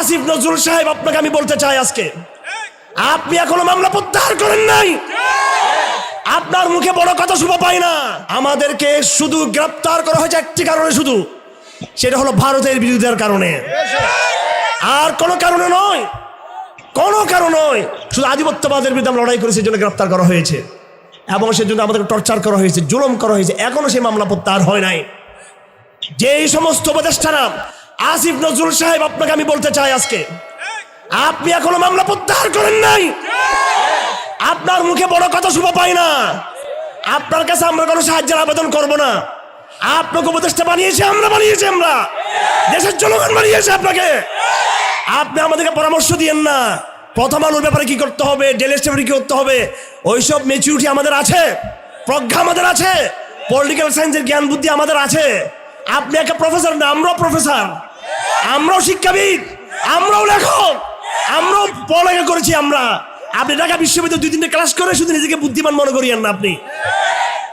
আসিফ নজরুল সাহেব, আপনাকে আমি বলতে চাই আজকে। আপনি এখনও মামলা প্রত্যাহার করেন নাই? আপনার মুখে বড় কথা শুভ পাই না। আমাদেরকে শুধু গ্রেপ্তার করা হয়েছে একটি কারণে শুধু। সেটা হলো ভারতের বিরোধিতার কারণে। আর কোনো কারণে নয়। কোনো কারণ নয়। শুধু আধিপত্যবাদের বিরুদ্ধে আমরা লড়াই করেছি সেই জন্য গ্রেপ্তার করা হয়েছে। এবং সেজন্য আমাদেরকে টর্চার করা হয়েছে, জুলম করা হয়েছে। এখনও সেই মামলা প্রত্যাহার হয় নাই। যেই সমস্ত উপদেষ্টারা আসিফ নজরুল সাহেব, আপনাকে আমি বলতে চাই আজকে। আপনি এখনও মামলা প্রত্যাহার করেন নাই? আপনার মুখে বড় কথা শুভ পাই না। আপনার কাছে আমরা কোনো সাহায্যের আবেদন করব না। আপনাকে উপদেষ্টা বানিয়েছে, আমরা বানিয়েছি, আমরা। দেশের জনগণ বানিয়েছে আপনাকে। আপনি আমাদেরকে পরামর্শ দিয়েন না। প্রথম আলোর ব্যাপারে কি করতে হবে ডেল স্টেপে কি করতে হবে, ওইসব মেচুরিটি আমাদের আছে, প্রজ্ঞা আমাদের আছে পলিটিক্যাল সায়েন্সের জ্ঞান বুদ্ধি আমাদের আছে। আপনি একটা প্রফেসর না, আমরাও প্রফেসর আমরাও শিক্ষাবিদ, আমরাও লেখক, আমরাও পড়ালেখা করেছি আমরা। আপনি ঢাকা বিশ্ববিদ্যালয় দুই তিনটে ক্লাস করে শুধু নিজেকে বুদ্ধিমান মনে করিয়েন না আপনি।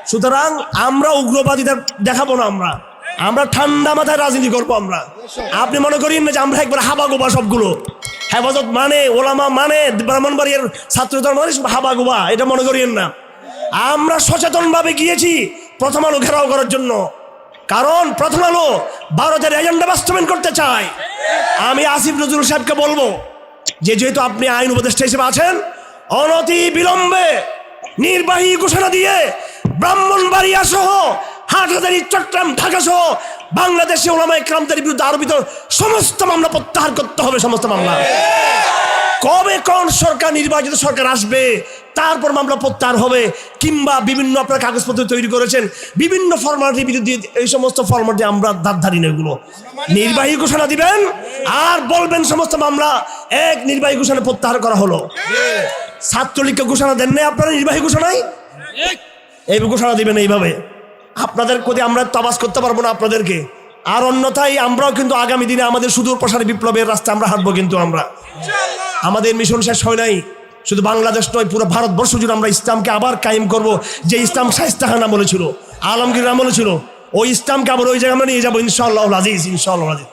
সুতরাং আমরা উগ্রবাদীদের দেখাবো না আমরা। আমরা ঠান্ডা মাথায় রাজনীতি করব আমরা। আপনি মনে করেন না যে আমরা একবার হাবা গোবা সবগুলো। হেফাজত মানে ওলামা মানে ব্রাহ্মণবাড়িয়ার ছাত্রদল মানে হাবা গোবা এটা মনে করিয়েন না। আমরা সচেতনভাবে গিয়েছি প্রথম আলো ঘেরাও করার জন্য। কারণ প্রথম আলো ভারতের এজেন্ডা বাস্তবায়ন করতে চায়। আমি আসিফ নজরুল সাহেবকে বলব যে, যেহেতু আপনি আইন উপদেষ্টা হিসেবে আছেন, অনতি বিলম্বে নির্বাহী ঘোষণা দিয়ে ব্রাহ্মণবাড়িয়া সহ হাটহাজারি, চট্টগ্রাম, ঢাকা সহ বাংলাদেশে ওলামায় ক্রান্তের বিরুদ্ধে আরোপিত সমস্ত মামলা প্রত্যাহার করতে হবে, সমস্ত মামলা। কবে কোন সরকার, নির্বাচিত সরকার আসবে তারপর মামলা প্রত্যাহার হবে কিংবা বিভিন্ন আপনার কাগজপত্র তৈরি করেছেন, বিভিন্ন ফর্মালিটির বিরুদ্ধে এই সমস্ত ফর্মালিটি আমরা দাঁত ধারি না এগুলো। নির্বাহী ঘোষণা দিবেন আর বলবেন সমস্ত মামলা এক নির্বাহী ঘোষণা প্রত্যাহার করা হলো। ছাত্রলীগকে ঘোষণা দেন নাই আপনারা নির্বাহী ঘোষণায়? এই ঘোষণা দিবেন এইভাবে। আপনাদের প্রতি আমরা তাবাস করতে পারব না আপনাদেরকে। আর অন্যথায় আমরাও কিন্তু আগামী দিনে আমাদের সুদূর প্রসারী বিপ্লবের রাস্তা আমরা হাঁটবো কিন্তু আমরা। আমাদের মিশন শেষ হয় নাই। শুধু বাংলাদেশ নয়, পুরো ভারতবর্ষ জুড়ে আমরা ইসলামকে আবার কায়েম করব, যে ইসলাম শাইস্তাহান আমলে ছিল আলমগীর আমলে ছিল ওই ইসলামকে আবার ওই জায়গায় আমরা নিয়ে যাব, ইনশাআল্লাহ আজিজ ইনশাআল্লাহ আজিজ।